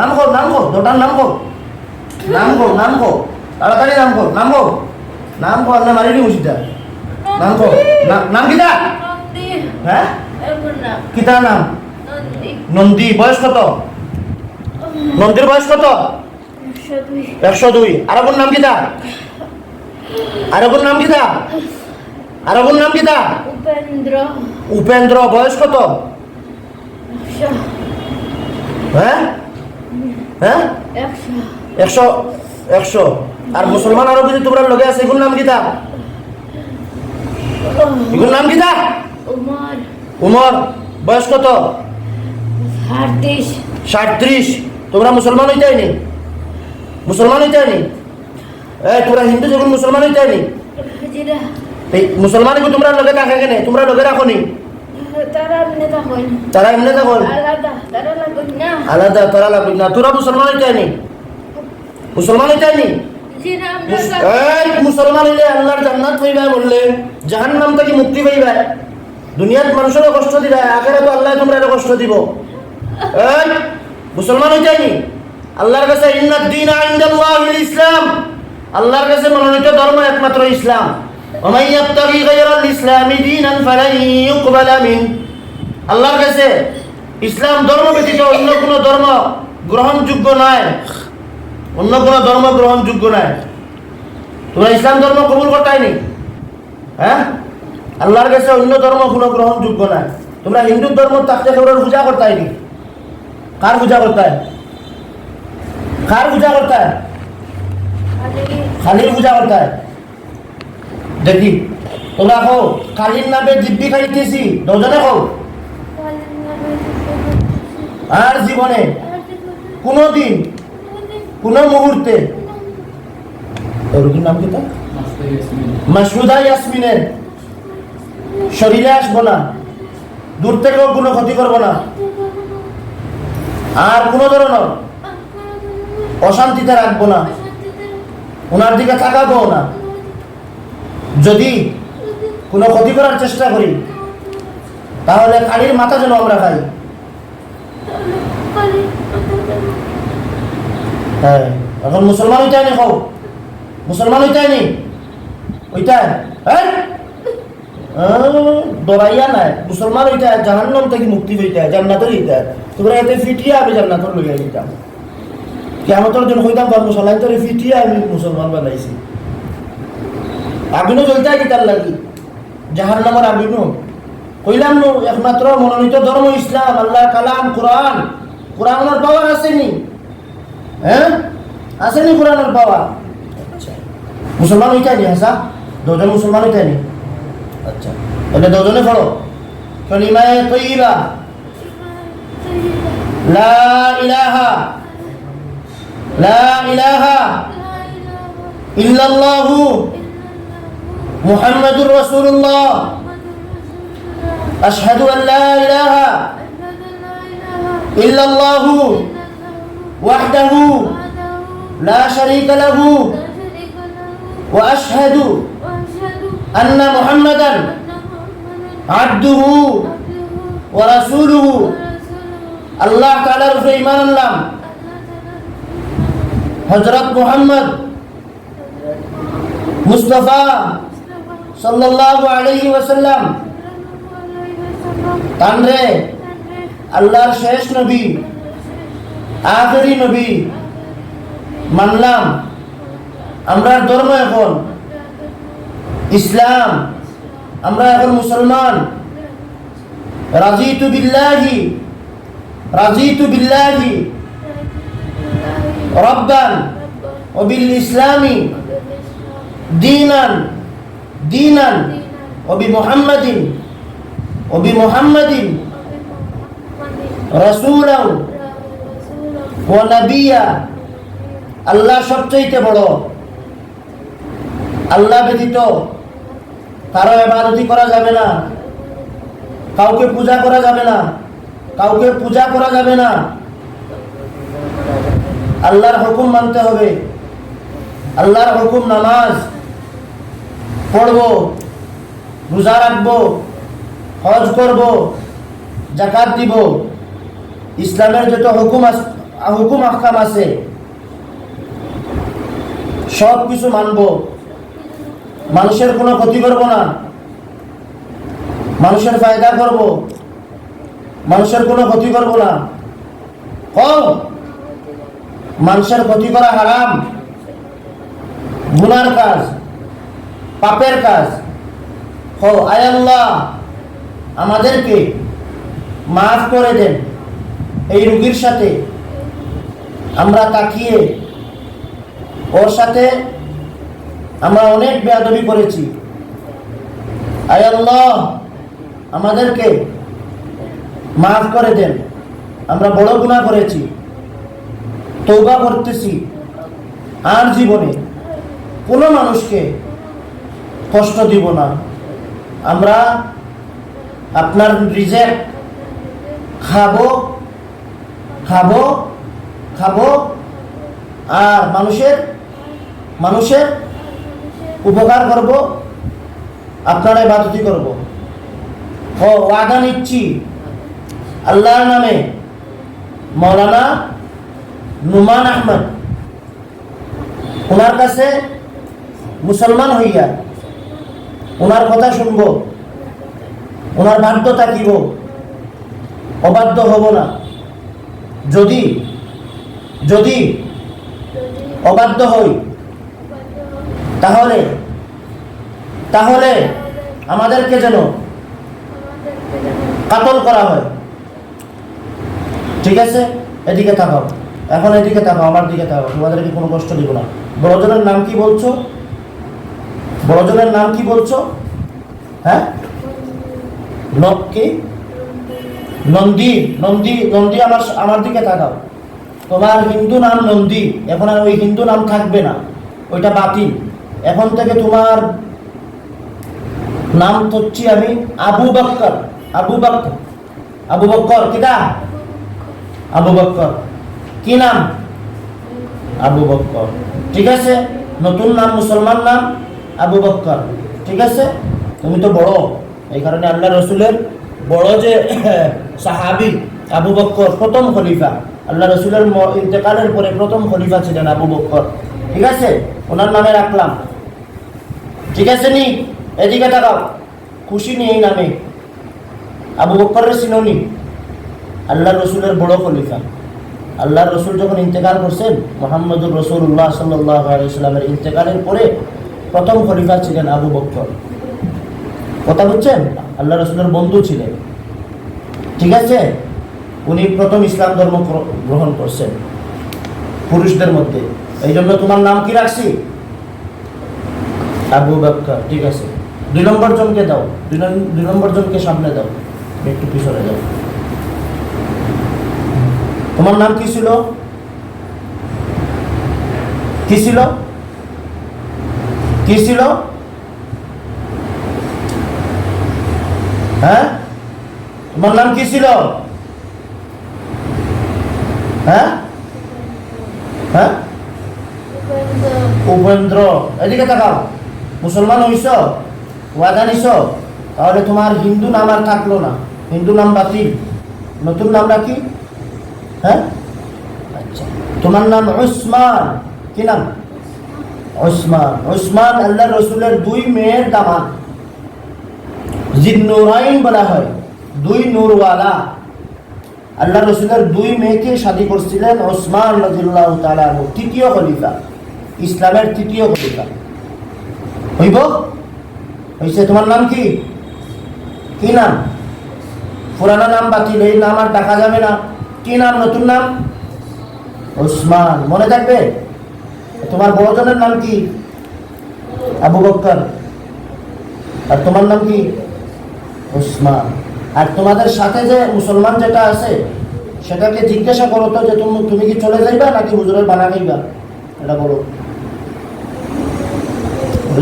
নাম কো নাম কো দুটার নাম কো নাম কো নাম কো তাড়াতাড়ি নাম কো নাম কো নাম কো আল্লাহ মারি দি উচিত নাম। কো না- নাম? নন্দী। হ্যাঁ কিতা নাম নন্দী বয়স কত? নন্দীর বয়স কত? একশো দুই। দুই। আরবুর নাম কিতা আরবুর নাম কিতা আরবুর নাম কিতা উপেন্দ্র। উপেন্দ্র বয়স কত? হ্যাঁ? হ্যাঁ? একশো। একশো? আর মুসলমান আরও যদি তোমরা লগে আছে এগুলোর নাম কিতা এগুলোর নাম কিতা উমর। বয়স কত? সাঁত্রিশ। তোমরা মুসলমান হইতে নি মুসলমান হইতে নি এ তোরা হিন্দু যখন মুসলমান হইতে নি মুসলমান তোমরা লগে রাখে কেনে? তোমরা লগে রাখো নি? তারা নেতা হন তারা এমনি থাকো আলাদা করা লাগবে না। তোরা মুসলমান হইতে আনি মুসলমান হইতে আনি মুসলমান হইলে আল্লাহর জান্নাত হইবা বললে জাহান নাম থেকে মুক্তি পাইবা। দুনিয়াত মানুষেরও কষ্ট দিবা আখেরে তো আল্লাহ তোমরা কষ্ট দিব। মুসলমান হইতে আনি আল্লাহর কাছে ইসলাম। আল্লাহর কাছে মনোনীত ধর্ম একমাত্র ইসলাম। আল্লাহর কাছে ইসলাম ধর্ম ব্যতীত অন্য কোনো ধর্ম গ্রহণযোগ্য নয় অন্য কোনো ধর্ম গ্রহণযোগ্য নয় তোমরা ইসলাম ধর্ম কবুল করতাই হ্যাঁ? আল্লাহর কাছে অন্য ধর্ম কোনো গ্রহণযোগ্য নয় তোমরা হিন্দু ধর্ম তাকে তোমরা পূজা করতাই নি কার পূজা করতায় কার পূজা করতায় খালির পূজা করতায় দেখি, তোমরা কো কালির নামে দিব্যি খাইতেছি দজনে কো আর জীবনে কোনো দিন কোনো মুহূর্তে রোগীর নাম কি তা মাসুদা ইয়াসমিনের শরীরে আসব না, দূর থেকেও কোনো ক্ষতি করব না। আর কোনো ধরনের অশান্তিতে রাখব না। ওনার দিকে তাকাবো না। যদি কোনো ক্ষতি করার চেষ্টা করি, তাহলে কালির মাথা যেন আমরা খাই। হ্যাঁ এখন মুসলমান হইতে নি খাও মুসলমান ওইটাই হ্যাঁ? দরাইয়া নাই। মুসলমান হইতে জাহান্নাম থেকে মুক্তি হইতে জান্নাতের হইতে তোমরা এতে আমি জান্নাতর লইয়া দিতাম কেমতর দিন হইতাম পারব সলাই তোরে ফিটিয়ে আমি মুসলমান বানাইছি। আগুনও জ্বলতে তার লাগি? আগুনও কইলাম একমাত্র মনোনীত ধর্ম ইসলাম, আল্লাহ কালাম, কোরআন। কোরআনের পাওয়ার আসেনি। হ্যাঁ? আসেনি কোরআনের পাওয়ার আচ্ছা। মুসলমান হইতে নি হাসা দুজন মুসলমান হইতে নি আচ্ছা। তাহলে দুজনে পড়ো। কলিমায়ে তৈবা লা ইলাহা। লা ইলাহা ইল্লাল্লাহু মুহাম্মাদুর রাসূলুল্লাহ। আশহাদু আন লা ইলাহা ইল্লাল্লাহু ওয়াহদাহু লা শারীকা লাহু ওয়া আশহাদু আন্না মুহাম্মাদান আবদুহু ওয়া রাসূলুহু। আল্লাহ তাআলার উপরে ঈমান হযরত মুহাম্মদ মুস্তাফা সাল্লাল্লাহু আলাইহি ওয়াসাল্লাম। তানরে আল্লাহর শেষ নবী, আখেরি নবী মানলাম। আমরা ধর্ম এখন। ইসলাম, আমরা এখন মুসলমান। রাজিতু বিল্লাহি রাজিতু বিল্লাহি। রব্বান ওবিল ইসলামী। দীনান দীনান ওবি মুহাম্মাদিন। রাসূলাও ওয়া নাবিয়া, আল্লাহ সবচেয়ে বড়। আল্লাহ ব্যতীত কারও এবাদতি করা যাবে না। কাউকে পূজা করা যাবে না। কাউকে পূজা করা যাবে না। আল্লাহর হুকুম মানতে হবে। আল্লাহর হুকুম নামাজ পড়ব, রোজা রাখব, হজ করব জাকাত দিব। ইসলামের যত হুকুম হুকুম আহকাম আছে, সব কিছু মানব। মানুষের কোনো ক্ষতি করব না। মানুষের ফায়দা করব। মানুষের কোনো ক্ষতি করব না। কম মানুষের ক্ষতি করা হারাম। গুনার কাজ, পাপের কাজ। হো আয় আল্লাহ, আমাদেরকে মাফ করে দেন। এই রুগীর সাথে আমরা তাকিয়ে ওর সাথে আমরা অনেক বেয়াদবি করেছি। আয় আল্লাহ, আমাদেরকে মাফ করে দেন। আমরা বড় গুণা করেছি তৌবা করতেছি আর জীবনে কোনো মানুষকে কষ্ট দিব না। আমরা আপনার রিজেক্ট খাব খাব খাব, আর মানুষের মানুষের উপকার করব, আপনার বাদতি করব। ও, ওয়াদা নিচ্ছি। আল্লাহর নামে মৌলানা নুমান আহমদ। ওনার কাছে মুসলমান হইয়া ওনার কথা শুনব। ওনার বাধ্য থাকিব অবাধ্য হব না। যদি যদি অবাধ্য হই, তাহলে তাহলে আমাদেরকে যেন কাতল করা হয়। ঠিক আছে? এদিকে তাকাও। এখন এদিকে তাকাও, আমার দিকে তাকাও। তোমাদেরকে কোনো কষ্ট দিব না। বড়জনের নাম কি বলছো? বড়জনের নাম কি বলছো? হ্যাঁ? কি? নন্দী নন্দী নন্দী আমার আমার দিকে তাকাও। তোমার হিন্দু নাম নন্দী, এখন আর ওই হিন্দু নাম থাকবে না, ওইটা বাতিল। এখন থেকে তোমার নাম হচ্ছি আমি আবু বক্কর আবু বক্কর। আবু বক্কর কিটা আবু বক্কর। কি নাম? আবু বক্কর। ঠিক আছে? নতুন নাম, মুসলমান নাম, আবু বক্কর। ঠিক আছে? তুমি তো বড়, এই কারণে আল্লাহ রসুলের বড় যে সাহাবি আবু বক্কর, প্রথম খলিফা। আল্লাহ রসুলের ইন্তেকালের পরে প্রথম খলিফা ছিলেন আবু বক্কর। ঠিক আছে? ওনার নামে রাখলাম। ঠিক আছে নি? এদিকে তাকাও। খুশি নি এই নামে। আবু বক্করের সিনোনি আল্লাহ রসুলের বড় খলিফা। আল্লাহ রসুল যখন ইন্তেকাল করছেন, মোহাম্মদুর রসুল্লাহ সাল্লাহ ইসলামের ইন্তেকালের পরে প্রথম খলিফা ছিলেন আবু বক্কর। কথা বুঝছেন? আল্লাহ রসুলের বন্ধু ছিলেন। ঠিক আছে? উনি প্রথম ইসলাম ধর্ম গ্রহণ করছেন পুরুষদের মধ্যে। এই জন্য তোমার নাম কি রাখছি? আবু বক্কর, ঠিক আছে। দুই নম্বর জনকে দাও। দুই দুই নম্বর জনকে সামনে দাও। একটু পিছনে দাও। তোমার নাম কি ছিল? কি ছিল? কি ছিল? হ্যাঁ? তোমার নাম কি ছিল? হ্যাঁ? হ্যাঁ? উপেন্দ্র। এদিকে তাকাও। মুসলমান হইছ? ওয়াদা নিছ? তাহলে তোমার হিন্দু নাম আর থাকল না। হিন্দু নাম বাতিল। নতুন নাম রাখি হ্যাঁ? আচ্ছা। তোমার নাম উসমান কি নাম? উসমান উসমান আল্লাহ রসুলের দুই মেয়ের দামান জিন্নুরাইন বলা হয়, দুই নূরওয়ালা। আল্লাহ রসুলের দুই মেয়েকে শাদী করছিলেন ওসমান রাজিল্লাহ তালা তৃতীয় খলিফা, ইসলামের তৃতীয় খলিফা। হইব? হইছে, তোমার নাম কি? কি নাম? পুরানো নাম বাতিল, এই নাম আর ডাকা যাবে না। কি নাম, নতুন নাম? ওসমান। মনে থাকবে? তোমার বড়জনের নাম কি? আবু বক্কর। আর তোমার নাম কি? ওসমান। আর তোমাদের সাথে যে মুসলমান যেটা আছে, সেটাকে জিজ্ঞাসা করো তো যে তুমি তুমি কি চলে যাইবা নাকি হুজুরের বানা খাইবা? এটা বলো।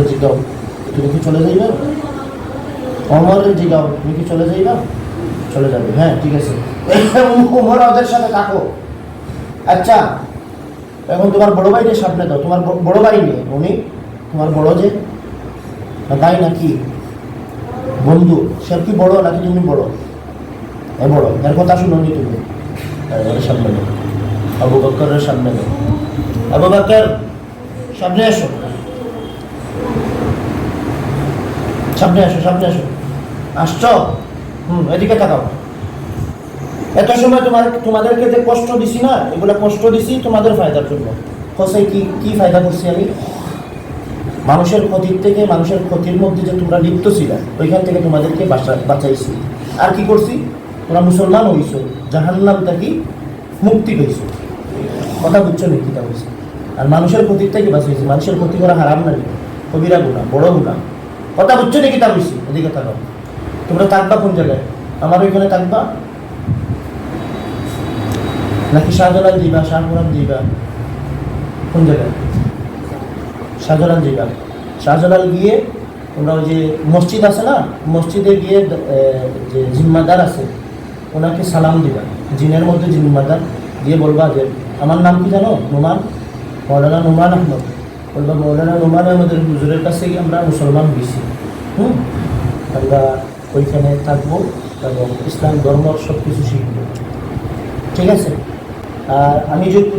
জিজ্ঞাও তুমি কি চলে যাইবা? অমরের জিজ্ঞাও তুমি কি চলে যাইবা? চলে যাবে। হ্যাঁ ঠিক আছে। উমর ওদের সাথে থাকো। আচ্ছা এখন তোমার বড় ভাইকে সামনে দাও। তোমার বড় ভাই নেই উনি? তোমার বড় যে? তাই নাকি বন্ধু, সে কি বড় নাকি তুমি বড়? এ বড় এর কথা শুনো নি তুমি। সামনে দাও আবু বকরের সামনে গেল আবু বকর সামনে এসো। সামনে আসো সামনে আসো আসছো? হুম, এদিকে তাকাও। এত সময় তোমার, তোমাদেরকে যে কষ্ট দিছি না, এগুলো কষ্ট দিছি তোমাদের ফায়দার জন্য। হোসে কি কি ফায়দা করছি আমি? মানুষের ক্ষতির থেকে, মানুষের ক্ষতির মধ্যে যে তোমরা লিপ্ত ছিল, ওইখান থেকে তোমাদেরকে বাঁচা- বাঁচাইছি। আর কি করছি? তোমরা মুসলমান হইছো, জাহান্নাম থেকে মুক্তি পেয়েছ। কথা বুঝছ নাকি তা বলছি আর মানুষের ক্ষতির থেকে বাঁচাইছি। মানুষের ক্ষতি করা হারাম না কবিরা গুণা, বড় গুণা। কথা বুঝছ নাকি তা বলছি এদিকে থাকো তোমরা থাকবা কোন জায়গায়? আমার ওইখানে থাকবা? নাকি শাহজালাল দিবা, শাহপুরান দিবা? কোন জায়গায়? শাহজালাল দিবা শাহজালাল গিয়ে তোমরা ওই যে মসজিদ আছে না? মসজিদে গিয়ে যে জিম্মাদার আছে, ওনাকে সালাম দিবা। জিনের মধ্যে জিম্মাদার। দিয়ে বলবা যে, আমার নাম কি জানো? নোমান? মৌলানা নোমান আহমদ। বলবা, মৌলানা নোমান আহমদের হুজুরের কাছে আমরা মুসলমান হয়েছি হুম? আমরা ওইখানে থাকব এবং ইসলাম ধর্ম সব কিছু শিখব। ঠিক আছে? আর আমি যদি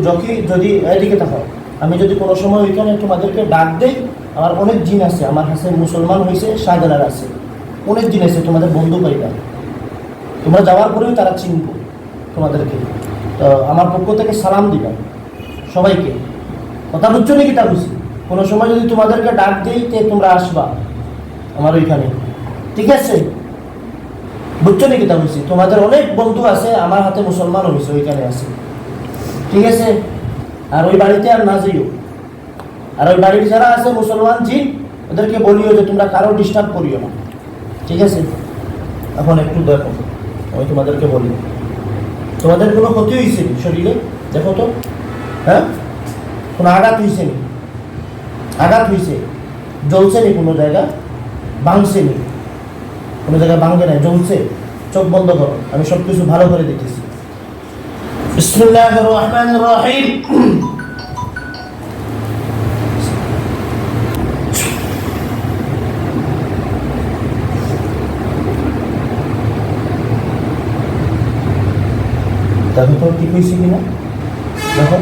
যদি এদিকে থাকো আমি যদি কোনো সময় ওইখানে তোমাদেরকে ডাক দেই, আমার অনেক জিন আছে, আমার কাছে মুসলমান হয়েছে শাহজালাল আছে। অনেক জিন আছে, তোমাদের বন্ধু পাইবা। তোমরা যাওয়ার পরেও তারা চিনব তোমাদেরকে। তো আমার পক্ষ থেকে সালাম দিবা সবাইকে। কথা বুঝছ নাকি তা বুঝছি কোনো সময় যদি তোমাদেরকে ডাক দিই, তে তোমরা আসবা আমার ওইখানে। ঠিক আছে? বুঝছ নাকি তা বুঝছি তোমাদের অনেক বন্ধু আছে, আমার হাতে মুসলমান হয়েছে ওইখানে আছে। ঠিক আছে? আর ওই বাড়িতে আর না যাইও আর ওই বাড়ির যারা আছে মুসলমান জি ওদেরকে বলিও যে তোমরা কারও ডিস্টার্ব করিও না। ঠিক আছে? এখন একটু দেখো, আমি তোমাদেরকে বলি। তোমাদের কোনো ক্ষতি হয়েছে শরীরে? দেখো তো। হ্যাঁ? কোনো আঘাত হয়েছে নি? আঘাত হয়েছে জ্বলছে নি কোনো জায়গা? ভাঙছে নি? কোনো জায়গায় ভাঙবে না জ্বলছে? চোখ বন্ধ করো। আমি সব কিছু ভালো করে দেখতেছি। بسم الله الرحمن الرحيم দেখো তো ঠিক হয়েছে কিনা দেখো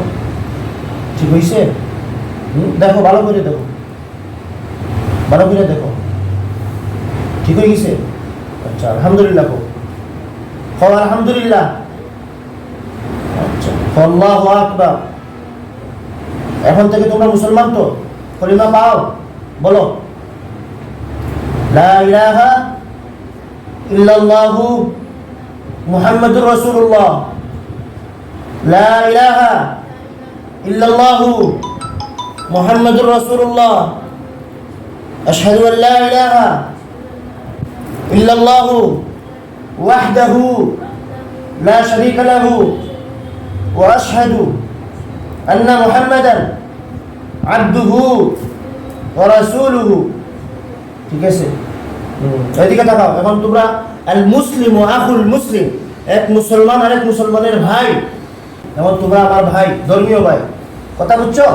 ঠিক হয়েছে হুম, দেখো ভালো করে দেখো ভালো করে দেখো ঠিক হয়ে গেছে আচ্ছা আলহামদুলিল্লাহ কো কও আলহামদুলিল্লাহ আচ্ছা আল্লাহু আকবার এখন থেকে তোমরা মুসলমান তো? কলিমা পাও? বলো। লা ইলাহা ইল্লাল্লাহু মুহাম্মাদুর রাসূলুল্লাহ। লা ইলাহা ইল্লাল্লাহু মুহাম্মাদুর রাসূলুল্লাহ। আশহাদু আন লা ইলাহা ইল্লাল্লাহু ওয়াহদাহু লা শারীকা লাহু। واشهد ان محمدا عبده ورسوله ঠিক আছে হুম, এদিকে তাকাও এখন তোমরা আল মুসলিম ও আখুল মুসলিম এক মুসলমান আর এক মুসলমানের ভাই এখন তোমরা আমার ভাই ধর্মীয় ভাই কথা বুঝছো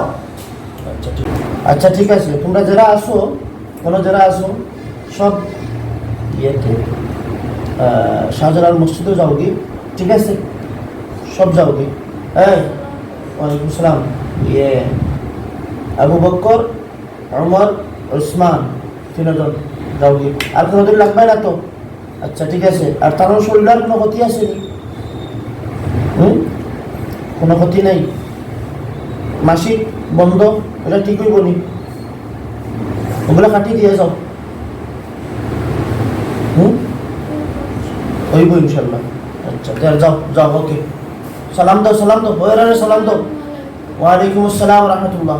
আচ্ছা ঠিক আচ্ছা ঠিক আছে তোমরা যারা আসো কোনো যারা আসো সব ইয়েতে আহ, শাহজালাল মসজিদও যাও কি ঠিক আছে সব যাও কি হ্যাঁ ওয়ালাইকুম সালাম। ইয়ে আবু বক্কর অমর ওসমান তিনজন যাও কি আর কোনোদিন লাগবে না তো? আচ্ছা ঠিক আছে। আর তার শরীরের কোনো ক্ষতি আছে নি? হুম? কোনো ক্ষতি নাই? মাসিক, বন্ধ ওটা ঠিক হইব নি? ওগুলো কাটিয়ে দিয়ে যাও। হুম? হইব ইনশাল্লাহ আচ্ছা যাও যাও, ওকে। সালাম দাও সালাম দাও বয়ের সালাম দাও। ওয়ালাইকুম আসসালাম রহমতুল্লাহ।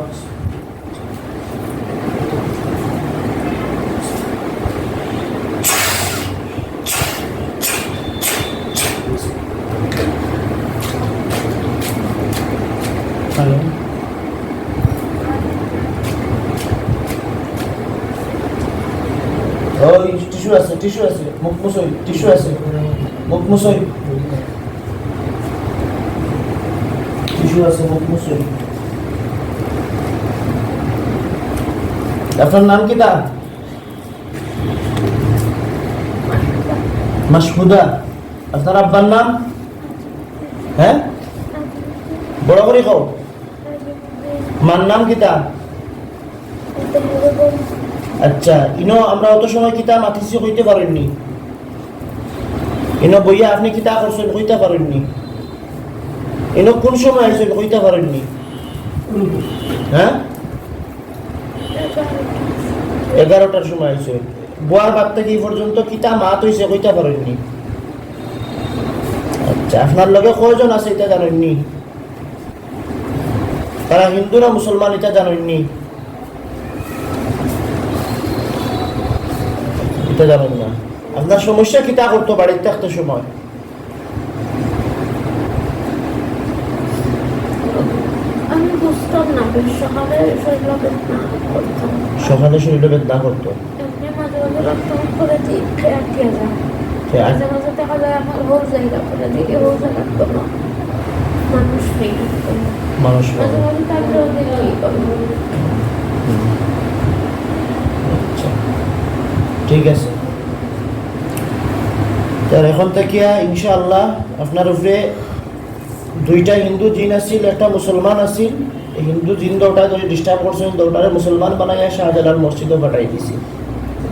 টিস্যু আছে টিস্যু আছে মুখ মুসই টিস্যু আছে। মুখ মুসই টিস্যু আছে মুসই আপনার নাম কি তা মাসহুদা। আপনার আব্বার নাম? হ্যাঁ? বড় করে খাও মার নাম কিতা আচ্ছা ইনো আমরা অত সময় কিতা মাতিছি কইতে পারেননি। ইনো বইয়া আপনি কিতা করছেন কইতে পারেননি। ইনো কোন সময় আইছেন কইতে পারেননি? হ্যাঁ? এগারোটার সময় আইছেন বুয়ার বাদ থেকে এই পর্যন্ত কিতা মাত হইছে কইতে পারেননি? আচ্ছা আপনার লগে কয়জন আছে এটা জানেননি? তারা হিন্দু না মুসলমান এটা জানেননি? এটা জানেন না। আপনার সমস্যা কিতা করতো বাড়িতে থাকতে সময় আমি বুঝতাম না বেশ সকালে শরীর বেদনা করতাম সকালে শরীরে বেদনা করতো এমনি মাঝে মাঝে রক্ত করে দিই আটকে যায় সে আজ- মাঝে মাঝে দেখা যায় আমার হোল জায়গা করে মানুষ মাঝে মাঝে থাকলেও দেখি আচ্ছা। ঠিক আছে। তার এখন থেকে ইনশাআল্লাহ আপনার উপরে দুইটা হিন্দু জিন আছিল একটা মুসলমান আছিল। হিন্দু জিন দৌটা যদি ডিস্টার্ব করছে দৌটারে মুসলমান বানাইয়া শাহজালাল মসজিদও পাঠাই দিছি।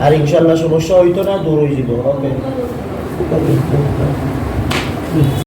আর ইনশাআল্লাহ সমস্যা হইতো না, দূর হয়ে যাব ওকে